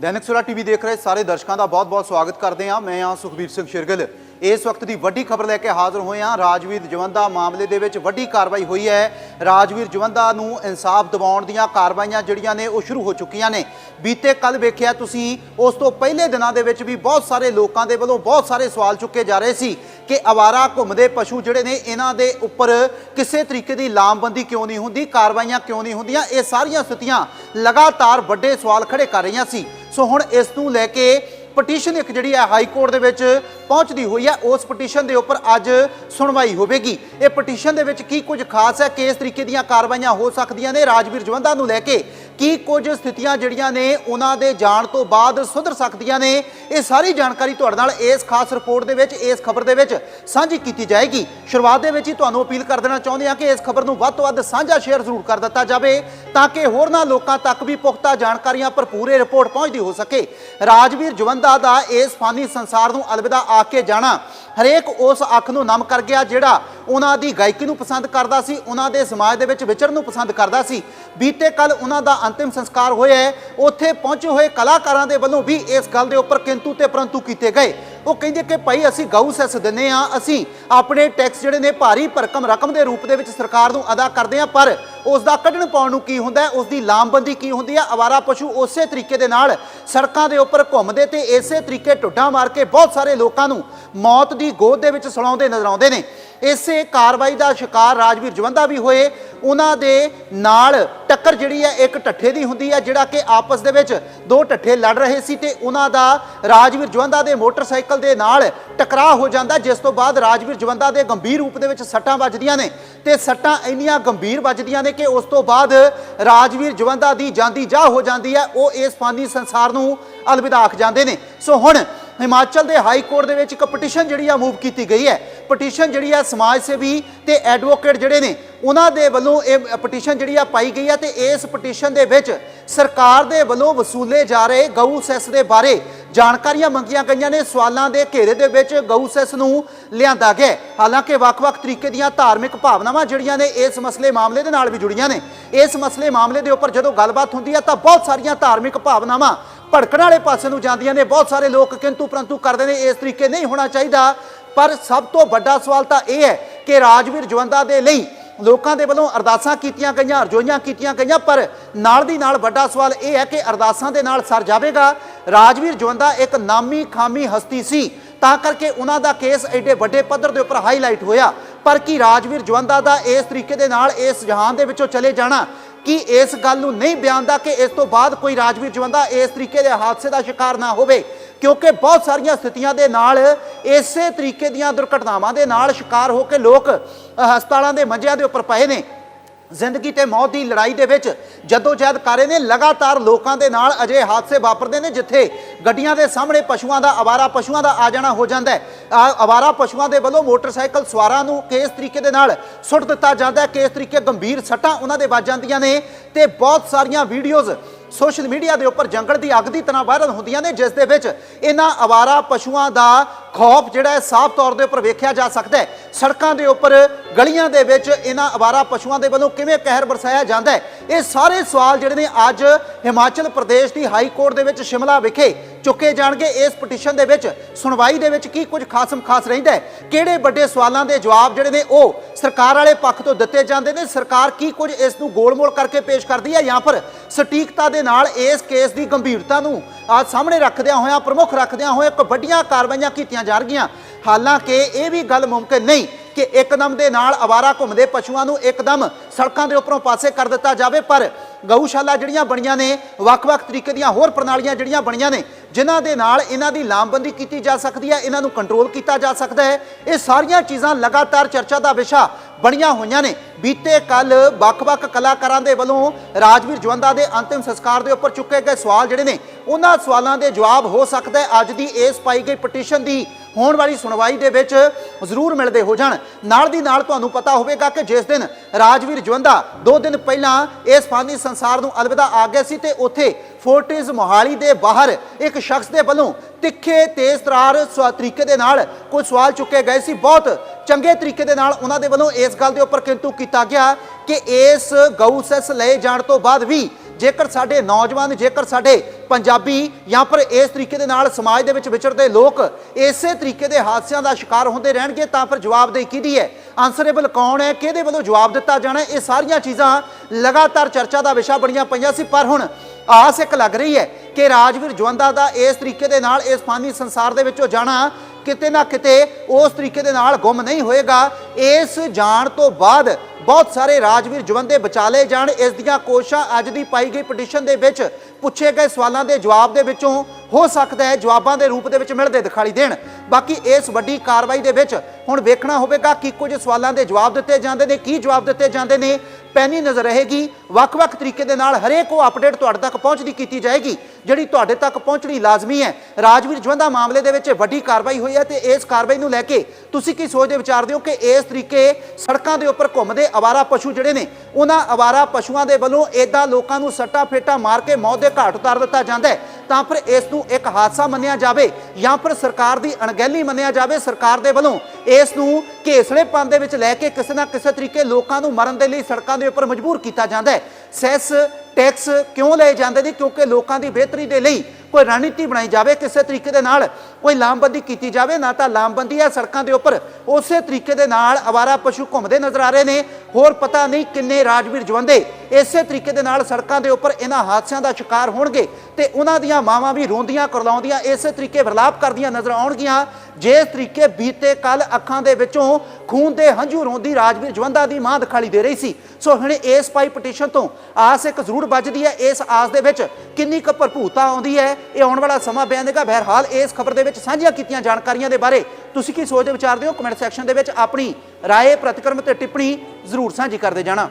Dainik Savera TV ਦੇਖ ਰਹੇ ਸਾਰੇ ਦਰਸ਼ਕਾਂ ਦਾ ਬਹੁਤ-ਬਹੁਤ ਸਵਾਗਤ ਕਰਦੇ ਹਾਂ। ਮੈਂ ਹਾਂ ਸੁਖਬੀਰ ਸਿੰਘ ਸ਼ਿਰਗਲ। ਇਸ ਵਕਤ ਦੀ ਵੱਡੀ ਖਬਰ ਲੈ ਕੇ ਹਾਜ਼ਰ ਹੋਏ ਹਾਂ। ਰਾਜਵੀਰ ਜਵੰਦਾ ਮਾਮਲੇ ਦੇ ਵਿੱਚ ਵੱਡੀ ਕਾਰਵਾਈ ਹੋਈ ਹੈ। ਰਾਜਵੀਰ ਜਵੰਦਾ ਨੂੰ ਇਨਸਾਫ ਦਿਵਾਉਣ ਦੀਆਂ ਕਾਰਵਾਈਆਂ ਜਿਹੜੀਆਂ ਨੇ ਉਹ ਸ਼ੁਰੂ ਹੋ ਚੁੱਕੀਆਂ ਨੇ। ਬੀਤੇ ਕੱਲ ਵੇਖਿਆ ਤੁਸੀਂ, ਉਸ ਤੋਂ ਪਹਿਲੇ ਦਿਨਾਂ ਦੇ ਵਿੱਚ ਵੀ ਬਹੁਤ ਸਾਰੇ ਲੋਕਾਂ ਦੇ ਵੱਲੋਂ ਬਹੁਤ ਸਾਰੇ ਸਵਾਲ ਚੁੱਕੇ ਜਾ ਰਹੇ ਸੀ ਕਿ ਅਵਾਰਾ ਘੁੰਮਦੇ ਪਸ਼ੂ ਜਿਹੜੇ ਨੇ, ਇਹਨਾਂ ਦੇ ਉੱਪਰ ਕਿਸੇ ਤਰੀਕੇ ਦੀ ਲਾਮਬੰਦੀ ਕਿਉਂ ਨਹੀਂ ਹੁੰਦੀ, ਕਾਰਵਾਈਆਂ ਕਿਉਂ ਨਹੀਂ ਹੁੰਦੀਆਂ? ਇਹ ਸਾਰੀਆਂ ਸਥਿਤੀਆਂ ਲਗਾਤਾਰ ਵੱਡੇ ਸਵਾਲ ਖੜੇ ਕਰ ਰਹੀਆਂ ਸੀ। ਸੋ ਹੁਣ ਇਸ ਨੂੰ ਲੈ ਕੇ ਪਟੀਸ਼ਨ ਇੱਕ ਜਿਹੜੀ ਹੈ ਹਾਈ ਕੋਰਟ ਦੇ ਵਿੱਚ ਪਹੁੰਚਦੀ ਹੋਈ ਹੈ ਉਸ ਪਟੀਸ਼ਨ ਦੇ ਉੱਪਰ ਅੱਜ ਸੁਣਵਾਈ ਹੋਵੇਗੀ। ਇਹ ਪਟੀਸ਼ਨ ਦੇ ਵਿੱਚ ਕੀ ਕੁਝ ਖਾਸ ਹੈ, ਕਿਸ ਤਰੀਕੇ ਦੀਆਂ ਕਾਰਵਾਈਆਂ ਹੋ ਸਕਦੀਆਂ ਨੇ? ਰਾਜਵੀਰ ਜਵੰਦਾ ਨੂੰ ਲੈ ਕੇ ਕੀ ਕੁਝ ਸਥਿਤੀਆਂ ਜਿਹੜੀਆਂ ਨੇ ਉਹਨਾਂ ਦੇ ਜਾਣ ਤੋਂ ਬਾਅਦ ਸੁਧਰ ਸਕਦੀਆਂ ਨੇ, ਇਹ ਸਾਰੀ ਜਾਣਕਾਰੀ ਤੁਹਾਡੇ ਨਾਲ ਇਸ ਖਾਸ ਰਿਪੋਰਟ ਦੇ ਵਿੱਚ, ਇਸ ਖਬਰ ਦੇ ਵਿੱਚ ਸਾਂਝੀ ਕੀਤੀ ਜਾਏਗੀ। ਸ਼ੁਰੂਆਤ ਦੇ ਵਿੱਚ ਹੀ ਤੁਹਾਨੂੰ ਅਪੀਲ ਕਰ ਦੇਣਾ ਚਾਹੁੰਦੇ ਹਾਂ ਕਿ ਇਸ ਖਬਰ ਨੂੰ ਵੱਧ ਤੋਂ ਵੱਧ ਸਾਂਝਾ ਸ਼ੇਅਰ ਜ਼ਰੂਰ ਕਰ ਦਿੱਤਾ ਜਾਵੇ ਤਾਂ ਕਿ ਹੋਰਨਾਂ ਲੋਕਾਂ ਤੱਕ ਵੀ ਪੁਖਤਾ ਜਾਣਕਾਰੀਆਂ ਭਰਪੂਰ ਰਿਪੋਰਟ ਪਹੁੰਚਦੀ ਹੋ ਸਕੇ। ਰਾਜਵੀਰ ਜਵੰਦਾ ਦਾ ਇਸ ਫਾਨੀ ਸੰਸਾਰ ਨੂੰ ਅਲਵਿਦਾ ਆ ਕੇ ਜਾਣਾ, ਹਰੇਕ ਉਸ ਅੱਖ ਨੂੰ ਨਮ ਕਰ ਗਿਆ ਜਿਹੜਾ ਉਹਨਾਂ ਦੀ ਗਾਇਕੀ ਨੂੰ ਪਸੰਦ ਕਰਦਾ ਸੀ, ਉਹਨਾਂ ਦੇ ਸਮਾਜ ਦੇ ਵਿੱਚ ਵਿਚਰਨ ਨੂੰ ਪਸੰਦ ਕਰਦਾ ਸੀ। ਬੀਤੇ ਕੱਲ ਉਹਨਾਂ ਦਾ ਅੰਤਿਮ ਸੰਸਕਾਰ ਹੋਇਆ ਹੈ, ਉੱਥੇ ਪਹੁੰਚੇ ਹੋਏ ਕਲਾਕਾਰਾਂ ਦੇ ਵੱਲੋਂ ਵੀ ਇਸ ਗੱਲ ਦੇ ਉੱਪਰ ਕਿੰਤੂ ਤੇ ਪਰੰਤੂ ਕੀਤੇ ਗਏ। ਉਹ ਕਹਿੰਦੇ ਕਿ ਭਾਈ ਅਸੀਂ ਗਊ ਸੈਸ ਦਿੰਨੇ ਆ ਅਸੀਂ ਆਪਣੇ ਟੈਕਸ ਜਿਹੜੇ ਨੇ ਭਾਰੀ ਭਰਕਮ ਰਕਮ ਦੇ ਰੂਪ ਦੇ ਵਿੱਚ ਸਰਕਾਰ ਨੂੰ ਅਦਾ ਕਰਦੇ ਆ ਪਰ ਉਸ ਦਾ ਕੱਢਣ ਪਾਉਣ ਨੂੰ ਕੀ ਹੁੰਦਾ ਹੈ? ਉਸ ਦੀ ਲਾਮਬੰਦੀ ਕੀ ਹੁੰਦੀ ਹੈ? ਅਵਾਰਾ ਪਸ਼ੂ ਉਸੇ ਤਰੀਕੇ ਦੇ ਨਾਲ ਸੜਕਾਂ ਦੇ ਉੱਪਰ ਘੁੰਮਦੇ ਤੇ ਇਸੇ ਤਰੀਕੇ ਟੁੱਡਾ ਮਾਰ ਕੇ ਬਹੁਤ ਸਾਰੇ ਲੋਕਾਂ ਨੂੰ ਮੌਤ ਦੀ ਗੋਦ ਦੇ ਵਿੱਚ ਸੁਲਾਉਂਦੇ ਨਜ਼ਰ ਆਉਂਦੇ ਨੇ। ਇਸੇ ਕਾਰਵਾਈ ਦਾ ਸ਼ਿਕਾਰ ਰਾਜਵੀਰ ਜਵੰਦਾ ਵੀ ਹੋਏ। ਉਹਨਾਂ ਦੇ ਨਾਲ ਟੱਕਰ ਜਿਹੜੀ ਹੈ, ਇੱਕ ਠੱਠੇ ਦੀ ਹੁੰਦੀ ਹੈ, ਜਿਹੜਾ ਕਿ ਆਪਸ ਦੇ ਵਿੱਚ ਦੋ ਠੱਠੇ ਲੜ ਰਹੇ ਸੀ ਤੇ ਉਹਨਾਂ ਦਾ ਰਾਜਵੀਰ ਜਵੰਦਾ ਦੇ ਮੋਟਰਸਾਈਕਲ ਦੇ ਨਾਲ ਟਕਰਾਅ ਹੋ ਜਾਂਦਾ। ਜਿਸ ਤੋਂ ਬਾਅਦ ਰਾਜਵੀਰ ਜਵੰਦਾ ਦੇ ਗੰਭੀਰ ਰੂਪ ਦੇ ਵਿੱਚ ਸੱਟਾਂ ਵੱਜਦੀਆਂ ਨੇ ਤੇ ਸੱਟਾਂ ਇੰਨੀਆਂ ਗੰਭੀਰ ਵੱਜਦੀਆਂ ਨੇ ਕਿ ਉਸ ਤੋਂ ਬਾਅਦ ਰਾਜਵੀਰ ਜਵੰਦਾ ਦੀ ਜਾਂਦੀ ਜਾ ਹੋ ਜਾਂਦੀ ਹੈ। ਉਹ ਇਸ ਫਾਨੀ ਸੰਸਾਰ ਨੂੰ ਅਲਵਿਦਾ ਆਖ ਜਾਂਦੇ ਨੇ। ਸੋ ਹੁਣ ਹਿਮਾਚਲ ਦੇ ਹਾਈ ਕੋਰਟ ਦੇ ਵਿੱਚ ਇੱਕ ਪਟੀਸ਼ਨ ਜਿਹੜੀ ਆ ਮੂਵ ਕੀਤੀ ਗਈ ਹੈ। ਪਟੀਸ਼ਨ ਜਿਹੜੀ ਆ ਸਮਾਜ ਸੇਵੀ ਤੇ ਐਡਵੋਕੇਟ ਜਿਹੜੇ ਨੇ, ਉਹਨਾਂ ਦੇ ਵੱਲੋਂ ਇਹ ਪਟੀਸ਼ਨ ਜਿਹੜੀ ਆ ਪਾਈ ਗਈ ਹੈ ਤੇ ਇਸ ਪਟੀਸ਼ਨ ਦੇ ਵਿੱਚ ਸਰਕਾਰ ਦੇ ਵੱਲੋਂ ਵਸੂਲੇ ਜਾ ਰਹੇ ਗਊ ਸੈਸ ਦੇ ਬਾਰੇ ਜਾਣਕਾਰੀਆਂ ਮੰਗੀਆਂ ਗਈਆਂ ਨੇ। ਸਵਾਲਾਂ ਦੇ ਘੇਰੇ ਦੇ ਵਿੱਚ ਗਊ ਸੈਸ ਨੂੰ ਲਿਆਂਦਾ ਗਿਆ ਹਾਲਾਂਕਿ ਵੱਖ-ਵੱਖ ਤਰੀਕੇ ਦੀਆਂ ਧਾਰਮਿਕ ਭਾਵਨਾਵਾਂ ਜਿਹੜੀਆਂ ਨੇ ਇਸ ਮਸਲੇ ਮਾਮਲੇ ਦੇ ਨਾਲ ਵੀ ਜੁੜੀਆਂ ਨੇ। ਇਸ ਮਸਲੇ ਮਾਮਲੇ ਦੇ ਉੱਪਰ ਜਦੋਂ ਗੱਲਬਾਤ ਹੁੰਦੀ ਹੈ ਤਾਂ ਬਹੁਤ ਸਾਰੀਆਂ ਧਾਰਮਿਕ ਭਾਵਨਾਵਾਂ ਭੜਕਣ ਵਾਲੇ ਪਾਸੇ ਨੂੰ ਜਾਂਦੀਆਂ ਨੇ। ਬਹੁਤ ਸਾਰੇ ਲੋਕ ਕਿੰਤੂ ਪਰੰਤੂ ਕਰਦੇ ਨੇ ਇਸ ਤਰੀਕੇ ਨਹੀਂ ਹੋਣਾ ਚਾਹੀਦਾ। ਪਰ ਸਭ ਤੋਂ ਵੱਡਾ ਸਵਾਲ ਤਾਂ ਇਹ ਹੈ ਕਿ ਰਾਜਵੀਰ ਜਵੰਦਾ ਦੇ ਲਈ ਲੋਕਾਂ ਦੇ ਵੱਲੋਂ ਅਰਦਾਸਾਂ ਕੀਤੀਆਂ ਗਈਆਂ, ਅਰਜ਼ੋਈਆਂ ਕੀਤੀਆਂ ਗਈਆਂ, ਪਰ ਨਾਲ ਦੀ ਨਾਲ ਵੱਡਾ ਸਵਾਲ ਇਹ ਹੈ ਕਿ ਅਰਦਾਸਾਂ ਦੇ ਨਾਲ ਸਰ ਜਾਵੇਗਾ? ਰਾਜਵੀਰ ਜਵੰਦਾ ਇੱਕ ਨਾਮੀ ਖਾਮੀ ਹਸਤੀ ਸੀ, ਤਾਂ ਕਰਕੇ ਉਹਨਾਂ ਦਾ ਕੇਸ ਐਡੇ ਵੱਡੇ ਪੱਧਰ ਦੇ ਉੱਪਰ ਹਾਈਲਾਈਟ ਹੋਇਆ। ਪਰ ਕੀ ਰਾਜਵੀਰ ਜਵੰਦਾ ਦਾ ਇਸ ਤਰੀਕੇ ਦੇ ਨਾਲ ਇਸ ਜਹਾਨ ਦੇ ਵਿੱਚੋਂ ਚਲੇ ਜਾਣਾ? ਕਿ ਇਸ ਗੱਲ ਨੂੰ ਨਹੀਂ ਬਿਆਨਦਾ ਕਿ ਇਸ ਤੋਂ ਬਾਅਦ ਕੋਈ ਰਾਜਵੀਰ ਜਵੰਦਾ ਇਸ ਤਰੀਕੇ ਦੇ ਹਾਦਸੇ ਦਾ ਸ਼ਿਕਾਰ ਨਾ ਹੋਵੇ? ਕਿਉਂਕਿ ਬਹੁਤ ਸਾਰੀਆਂ ਸਥਿਤੀਆਂ ਦੇ ਨਾਲ ਇਸੇ ਤਰੀਕੇ ਦੀਆਂ ਦੁਰਘਟਨਾਵਾਂ ਦੇ ਨਾਲ ਸ਼ਿਕਾਰ ਹੋ ਕੇ ਲੋਕ ਹਸਪਤਾਲਾਂ ਦੇ ਮੰਜਿਆਂ ਦੇ ਉੱਪਰ ਪਏ ਨੇ। ਜ਼ਿੰਦਗੀ ਤੇ ਮੌਤ ਦੀ ਲੜਾਈ ਦੇ ਵਿੱਚ ਜਦੋਂ ਜਹਿਦ ਕਰ ਰਹੇ ਨੇ ਲਗਾਤਾਰ ਲੋਕਾਂ ਦੇ ਨਾਲ ਅਜੇ ਹਾਦਸੇ ਵਾਪਰਦੇ ਨੇ ਜਿੱਥੇ ਗੱਡੀਆਂ ਦੇ ਸਾਹਮਣੇ ਪਸ਼ੂਆਂ ਦਾ ਆਵਾਰਾ ਪਸ਼ੂਆਂ ਦਾ ਆ ਜਾਣਾ ਹੋ ਜਾਂਦਾ ਹੈ। ਆਵਾਰਾ ਪਸ਼ੂਆਂ ਦੇ ਵੱਲੋਂ ਮੋਟਰਸਾਈਕਲ ਸਵਾਰਾਂ ਨੂੰ ਕਿਸ ਤਰੀਕੇ ਦੇ ਨਾਲ ਸੁੱਟ ਦਿੱਤਾ ਜਾਂਦਾ ਹੈ। ਕਿਸ ਤਰੀਕੇ ਗੰਭੀਰ ਸੱਟਾਂ ਉਹਨਾਂ ਦੇ ਵੱਜ ਜਾਂਦੀਆਂ ਨੇ ਤੇ ਬਹੁਤ ਸਾਰੀਆਂ ਵੀਡੀਓਜ਼ ਸੋਸ਼ਲ ਮੀਡੀਆ ਦੇ ਉੱਪਰ ਜੰਗਲ ਦੀ ਅੱਗ ਦੀ ਤਰ੍ਹਾਂ ਵਾਇਰਲ ਹੁੰਦੀਆਂ ਨੇ, ਜਿਸ ਦੇ ਵਿੱਚ ਇਹਨਾਂ ਆਵਾਰਾ ਪਸ਼ੂਆਂ ਦਾ ਖੌਫ ਜਿਹੜਾ ਹੈ ਸਾਫ਼ ਤੌਰ ਦੇ ਉੱਪਰ ਵੇਖਿਆ ਜਾ ਸਕਦਾ ਹੈ। ਸੜਕਾਂ ਦੇ ਉੱਪਰ, ਗਲੀਆਂ ਦੇ ਵਿੱਚ ਇਹਨਾਂ ਅਵਾਰਾ ਪਸ਼ੂਆਂ ਦੇ ਵੱਲੋਂ ਕਿਵੇਂ ਕਹਿਰ ਬਰਸਾਇਆ ਜਾਂਦਾ ਹੈ। ਇਹ ਸਾਰੇ ਸਵਾਲ ਜਿਹੜੇ ਨੇ ਅੱਜ ਹਿਮਾਚਲ ਪ੍ਰਦੇਸ਼ ਦੀ ਹਾਈ ਕੋਰਟ ਦੇ ਵਿੱਚ ਸ਼ਿਮਲਾ ਵਿਖੇ ਚੁੱਕੇ ਜਾਣਗੇ। ਇਸ ਪਟੀਸ਼ਨ ਦੇ ਵਿੱਚ ਸੁਣਵਾਈ ਦੇ ਵਿੱਚ ਕੀ ਕੁਝ ਖਾਸਮ ਖਾਸ ਰਹਿੰਦਾ ਹੈ? ਕਿਹੜੇ ਵੱਡੇ ਸਵਾਲਾਂ ਦੇ ਜਵਾਬ ਜਿਹੜੇ ਨੇ ਉਹ ਸਰਕਾਰ ਵਾਲੇ ਪੱਖ ਤੋਂ ਦਿੱਤੇ ਜਾਂਦੇ ਨੇ? ਸਰਕਾਰ ਕੀ ਕੁਝ ਇਸ ਨੂੰ ਗੋਲਮੋਲ ਕਰਕੇ ਪੇਸ਼ ਕਰਦੀ ਹੈ ਜਾਂ ਫਿਰ ਸਟੀਕਤਾ ਦੇ ਨਾਲ ਇਸ ਕੇਸ ਦੀ ਗੰਭੀਰਤਾ ਨੂੰ ਆ ਸਾਹਮਣੇ ਰੱਖਦਿਆਂ ਹੋਇਆਂ, ਪ੍ਰਮੁੱਖ ਰੱਖਦਿਆਂ ਹੋਇਆਂ ਇੱਕ ਵੱਡੀਆਂ ਕਾਰਵਾਈਆਂ ਕੀਤੀਆਂ ਜਾਣਗੀਆਂ ਹਾਲਾਂਕਿ ਇਹ ਵੀ ਗੱਲ ਮੁਮਕਿਨ ਨਹੀਂ ਕਿ ਇੱਕਦਮ ਦੇ ਨਾਲ ਆਵਾਰਾ ਘੁੰਮਦੇ ਪਸ਼ੂਆਂ ਨੂੰ ਇੱਕਦਮ ਸੜਕਾਂ ਦੇ ਉੱਪਰੋਂ ਪਾਸੇ ਕਰ ਦਿੱਤਾ ਜਾਵੇ, ਪਰ ਗਊਸ਼ਾਲਾ ਜਿਹੜੀਆਂ ਬਣੀਆਂ ਨੇ, ਵੱਖ-ਵੱਖ ਤਰੀਕੇ ਦੀਆਂ ਹੋਰ ਪ੍ਰਣਾਲੀਆਂ ਜਿਹੜੀਆਂ ਬਣੀਆਂ ਨੇ, ਜਿਨ੍ਹਾਂ ਦੇ ਨਾਲ ਇਹਨਾਂ ਦੀ ਲਾਮਬੰਦੀ ਕੀਤੀ ਜਾ ਸਕਦੀ ਹੈ, ਇਹਨਾਂ ਨੂੰ ਕੰਟਰੋਲ ਕੀਤਾ ਜਾ ਸਕਦਾ ਹੈ। ਇਹ ਸਾਰੀਆਂ ਚੀਜ਼ਾਂ ਲਗਾਤਾਰ ਚਰਚਾ ਦਾ ਵਿਸ਼ਾ ਬਣੀਆਂ ਹੋਈਆਂ ਨੇ। ਬੀਤੇ ਕੱਲ ਵੱਖ-ਵੱਖ ਕਲਾਕਾਰਾਂ ਦੇ ਵੱਲੋਂ ਰਾਜਵੀਰ ਜਵੰਦਾ ਦੇ ਅੰਤਿਮ ਸੰਸਕਾਰ ਦੇ ਉੱਪਰ ਚੁੱਕੇ ਗਏ ਸਵਾਲ ਜਿਹੜੇ ਨੇ, ਉਹਨਾਂ ਸਵਾਲਾਂ ਦੇ ਜਵਾਬ ਹੋ ਸਕਦਾ ਹੈ। ਅੱਜ ਦੀ ਇਸ ਪਾਈ ਗਈ ਪਟੀਸ਼ਨ ਦੀ ਹੋਣ ਵਾਲੀ ਸੁਣਵਾਈ ਦੇ ਵਿੱਚ ਜ਼ਰੂਰ ਮਿਲਦੇ ਹੋ ਜਾਣ। ਨਾਲ ਦੀ ਨਾਲ ਤੁਹਾਨੂੰ ਪਤਾ ਹੋਵੇਗਾ ਕਿ ਜਿਸ ਦਿਨ ਰਾਜਵੀਰ ਜਵੰਦਾ ਦੋ ਦਿਨ ਪਹਿਲਾਂ ਇਸ ਫਾਨੀ ਸੰਸਾਰ ਨੂੰ ਅਲਵਿਦਾ ਆ ਗਿਆ ਸੀ ਤੇ ਉੱਥੇ ਫੋਰਟਿਸ ਮੋਹਾਲੀ ਦੇ ਬਾਹਰ ਇੱਕ ਸ਼ਖਸ ਦੇ ਵੱਲੋਂ ਤਿੱਖੇ, ਤੇਜ਼ ਤਰਾਰ ਸਵਾ ਤਰੀਕੇ ਦੇ ਨਾਲ ਕੋਈ ਸਵਾਲ ਚੁੱਕੇ ਗਏ ਸੀ। ਬਹੁਤ ਚੰਗੇ ਤਰੀਕੇ ਦੇ ਨਾਲ ਉਹਨਾਂ ਦੇ ਵੱਲੋਂ ਇਸ ਗੱਲ ਦੇ ਉੱਪਰ ਕਿੰਤੂ ਕੀਤਾ ਗਿਆ ਕਿ ਇਸ ਗਊ ਸੈਸ ਲਏ ਜਾਣ ਤੋਂ ਬਾਅਦ ਵੀ ਜੇਕਰ ਸਾਡੇ ਨੌਜਵਾਨ, ਜੇਕਰ ਸਾਡੇ ਪੰਜਾਬੀ ਜਾਂ ਫਿਰ ਇਸ ਤਰੀਕੇ ਦੇ ਨਾਲ ਸਮਾਜ ਦੇ ਵਿੱਚ ਵਿਚਰਦੇ ਲੋਕ ਇਸੇ ਤਰੀਕੇ ਦੇ ਹਾਦਸਿਆਂ ਦਾ ਸ਼ਿਕਾਰ ਹੁੰਦੇ ਰਹਿਣਗੇ, ਤਾਂ ਫਿਰ ਜਵਾਬਦੇਹੀ ਕਿਹਦੀ ਹੈ? ਆਨਸਰੇਬਲ ਕੌਣ ਹੈ? ਕਿਹਦੇ ਵੱਲੋਂ ਜਵਾਬ ਦਿੱਤਾ ਜਾਣਾ? ਇਹ ਸਾਰੀਆਂ ਚੀਜ਼ਾਂ ਲਗਾਤਾਰ ਚਰਚਾ ਦਾ ਵਿਸ਼ਾ ਬਣੀਆਂ ਪਈਆਂ ਸੀ, ਪਰ ਹੁਣ ਆਸ ਇੱਕ ਲੱਗ ਰਹੀ ਹੈ ਕਿ ਰਾਜਵੀਰ ਜਵੰਦਾ ਦਾ ਇਸ ਤਰੀਕੇ ਦੇ ਨਾਲ ਇਸ ਫਾਨੀ ਸੰਸਾਰ ਦੇ ਵਿੱਚੋਂ ਜਾਣਾ ਕਿਤੇ ਨਾ ਕਿਤੇ ਉਸ ਤਰੀਕੇ ਦੇ ਨਾਲ ਗੁੰਮ ਨਹੀਂ ਹੋਏਗਾ। ਇਸ ਜਾਣ ਤੋਂ ਬਾਅਦ ਬਹੁਤ ਸਾਰੇ ਰਾਜਵੀਰ ਜਵੰਦੇ ਬਚਾ ਜਾਣ। ਇਸ ਦੀਆਂ ਕੋਸ਼ਿਸ਼ਾਂ ਅੱਜ ਦੀ ਪਾਈ ਗਈ ਪਟੀਸ਼ਨ ਦੇ ਵਿੱਚ ਪੁੱਛੇ ਗਏ ਸਵਾਲਾਂ ਦੇ ਜਵਾਬ ਦੇ ਵਿੱਚੋਂ ਹੋ ਸਕਦਾ ਹੈ ਜਵਾਬਾਂ ਦੇ ਰੂਪ ਦੇ ਵਿੱਚ ਮਿਲਦੇ ਦਿਖਾਈ ਦੇਣ। ਬਾਕੀ ਇਸ ਵੱਡੀ ਕਾਰਵਾਈ ਦੇ ਵਿੱਚ ਹੁਣ ਵੇਖਣਾ ਹੋਵੇਗਾ ਕਿ ਕੁਝ ਸਵਾਲਾਂ ਦੇ ਜਵਾਬ ਦਿੱਤੇ ਜਾਂਦੇ ਨੇ, ਕੀ ਜਵਾਬ ਦਿੱਤੇ ਜਾਂਦੇ ਨੇ ਪੈਣੀ ਨਜ਼ਰ ਰਹੇਗੀ। ਵੱਖ-ਵੱਖ ਤਰੀਕੇ ਦੇ ਨਾਲ ਹਰੇਕ ਉਹ ਅਪਡੇਟ ਤੁਹਾਡੇ ਤੱਕ ਪਹੁੰਚਦੀ ਕੀਤੀ ਜਾਏਗੀ, ਜਿਹੜੀ ਤੁਹਾਡੇ ਤੱਕ ਪਹੁੰਚਣੀ ਲਾਜ਼ਮੀ ਹੈ। ਰਾਜਵੀਰ ਜਵੰਦਾ ਮਾਮਲੇ ਦੇ ਵਿੱਚ ਵੱਡੀ ਕਾਰਵਾਈ ਹੋਈ ਹੈ ਤੇ ਇਸ ਕਾਰਵਾਈ ਨੂੰ ਲੈ ਕੇ ਤੁਸੀਂ ਕੀ ਸੋਚਦੇ ਵਿਚਾਰਦੇ ਹੋ ਕਿ ਇਸ ਤਰੀਕੇ ਸੜਕਾਂ ਦੇ ਉੱਪਰ ਘੁੰਮਦੇ ਅਵਾਰਾ ਪਸ਼ੂ ਜਿਹੜੇ ਨੇ ਉਹਨਾਂ ਅਵਾਰਾ ਪਸ਼ੂਆਂ ਦੇ ਵੱਲੋਂ ਇਦਾਂ ਲੋਕਾਂ ਨੂੰ ਸੱਟਾ ਫੇਟਾ ਮਾਰ ਕੇ ਮੌਤ ਦੇ ਘਾਟ ਉਤਾਰ ਦਿੱਤਾ ਜਾਂਦਾ ਹੈ। ਤਾਂ ਫਿਰ ਇਸ ਨੂੰ ਇੱਕ ਹਾਦਸਾ ਮੰਨਿਆ ਜਾਵੇ ਜਾਂ ਫਿਰ ਸਰਕਾਰ ਦੀ ਅਣਗਹਿਲੀ ਮੰਨਿਆ ਜਾਵੇ, ਸਰਕਾਰ ਦੇ ਵੱਲੋਂ ਇਸ ਨੂੰ ਘੇਸੜੇਪਨ ਦੇ ਵਿੱਚ ਲੈ ਕੇ ਕਿਸੇ ਨਾ ਕਿਸੇ ਤਰੀਕੇ ਲੋਕਾਂ ਨੂੰ ਮਰਨ ਦੇ ਲਈ ਸੜਕਾਂ ਦੇ ਉੱਪਰ ਮਜਬੂਰ ਕੀਤਾ ਜਾਂਦਾ ਹੈ। ਸੈਸ, ਟੈਕਸ ਕਿਉਂ ਲਏ ਜਾਂਦੇ ਨੇ? ਕਿਉਂਕਿ ਲੋਕਾਂ ਦੀ ਬਿਹਤਰੀ ਦੇ ਲਈ ਕੋਈ ਰਣਨੀਤੀ ਬਣਾਈ ਜਾਵੇ ਕਿਸੇ ਤਰੀਕੇ ਦੇ ਨਾਲ ਕੋਈ ਲਾਮਬੰਦੀ ਕੀਤੀ ਜਾਵੇ, ਨਾ ਤਾਂ ਲਾਮਬੰਦੀ ਹੈ ਸੜਕਾਂ ਦੇ ਉੱਪਰ। ਉਸੇ ਤਰੀਕੇ ਦੇ ਨਾਲ ਅਵਾਰਾ ਪਸ਼ੂ ਘੁੰਮਦੇ ਨਜ਼ਰ ਆ ਰਹੇ ਨੇ। ਹੋਰ ਪਤਾ ਨਹੀਂ ਕਿੰਨੇ ਰਾਜਵੀਰ ਜਵੰਦੇ ਇਸੇ ਤਰੀਕੇ ਦੇ ਨਾਲ ਸੜਕਾਂ ਦੇ ਉੱਪਰ ਇਹਨਾਂ ਹਾਦਸਿਆਂ ਦਾ ਸ਼ਿਕਾਰ ਹੋਣਗੇ ਤੇ ਉਹਨਾਂ ਦੀਆਂ ਮਾਵਾਂ ਵੀ ਰੋਂਦੀਆਂ, ਕਰਲਾਉਂਦੀਆਂ, ਇਸੇ ਤਰੀਕੇ ਵਿਰਲਾਪ ਕਰਦੀਆਂ ਨਜ਼ਰ ਆਉਣਗੀਆਂ। ਜਿਸ ਤਰੀਕੇ ਬੀਤੇ ਕੱਲ ਅੱਖਾਂ ਦੇ ਵਿੱਚੋਂ ਖੂਨ ਦੇ ਹੰਝੂ ਰੋਂਦੀ ਰਾਜਵੀਰ ਜਵੰਦਾ ਦੀ ਮਾਂ ਦਿਖਾਈ ਦੇ ਰਹੀ ਸੀ। ਸੋ ਹੁਣ ਇਸ ਪਾਈ ਪਟੀਸ਼ਨ ਤੋਂ ਆਸ ਇੱਕ ਜ਼ਰੂਰ ਵੱਜਦੀ ਹੈ। ਇਸ ਆਸ ਦੇ ਵਿੱਚ ਕਿੰਨੀ ਕੁ ਭਰਪੂਰਤਾ ਆਉਂਦੀ ਹੈ, ਇਹ ਆਉਣ ਵਾਲਾ ਸਮਾਂ ਬਿਆਨ ਦੇਗਾ ਬਹਰਹਾਲ ਇਸ ਖਬਰ ਦੇ ਵਿੱਚ ਸਾਂਝੀਆਂ ਕੀਤੀਆਂ ਜਾਣਕਾਰੀਆਂ ਦੇ ਬਾਰੇ ਤੁਸੀਂ ਕੀ ਸੋਚਦੇ ਵਿਚਾਰਦੇ ਹੋ? ਕਮੈਂਟ ਸੈਕਸ਼ਨ ਦੇ ਵਿੱਚ ਆਪਣੀ ਰਾਏ, ਪ੍ਰਤੀਕਰਮ ਤੇ ਟਿੱਪਣੀ ਜ਼ਰੂਰ ਸਾਂਝੀ ਕਰਦੇ ਜਾਣਾ।